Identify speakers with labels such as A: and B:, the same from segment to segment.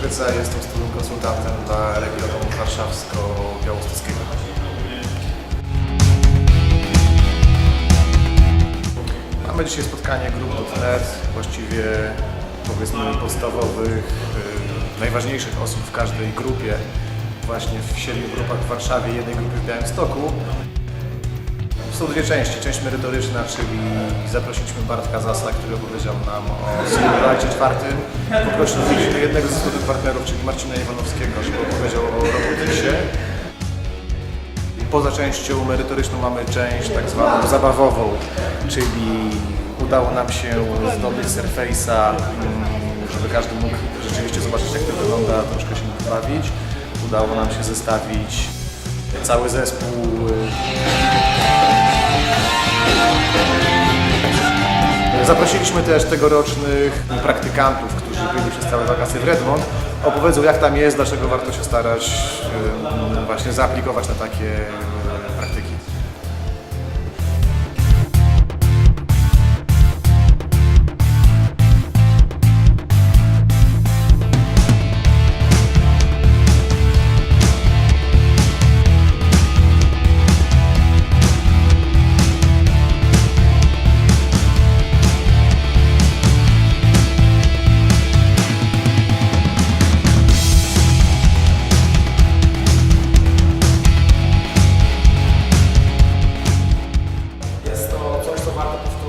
A: Surface'a, jestem student konsultantem dla regionu warszawsko-białostockiego. Mamy dzisiaj spotkanie grup.net, właściwie powiedzmy podstawowych, y, najważniejszych osób w każdej grupie, właśnie w siedmiu grupach w Warszawie, jednej grupie w Białymstoku. Są dwie części. Część merytoryczna, czyli zaprosiliśmy Bartka Zasla, który opowiedział nam o Singularicie czwartym. Poprosiliśmy jednego ze studentów partnerów, czyli Marcina Iwanowskiego, żeby opowiedział o robotysie. Poza częścią merytoryczną mamy część tak zwaną zabawową, czyli udało nam się zdobyć Surface'a, mm, żeby każdy mógł rzeczywiście zobaczyć jak to wygląda, troszkę się nim bawić. Udało nam się zestawić cały zespół Zaprosiliśmy też tegorocznych praktykantów, którzy byli przez całe wakacje w Redmond. Opowiedzą jak tam jest, dlaczego warto się starać właśnie zaaplikować na takie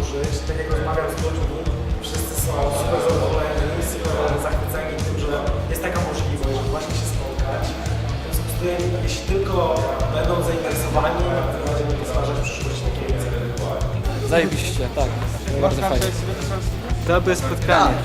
B: powtórzyć. Tak jak rozmawiam z ludźmi, wszyscy są super zadowoleni, super zachwyceni tym, że jest taka możliwość, żeby właśnie się spotkać. Więc tutaj, jeśli tylko będą zainteresowani, będziemy postwarzać w przyszłości takie inicjatywy.
C: Zajebiście, tak. Bardzo fajnie. Dobre spotkanie.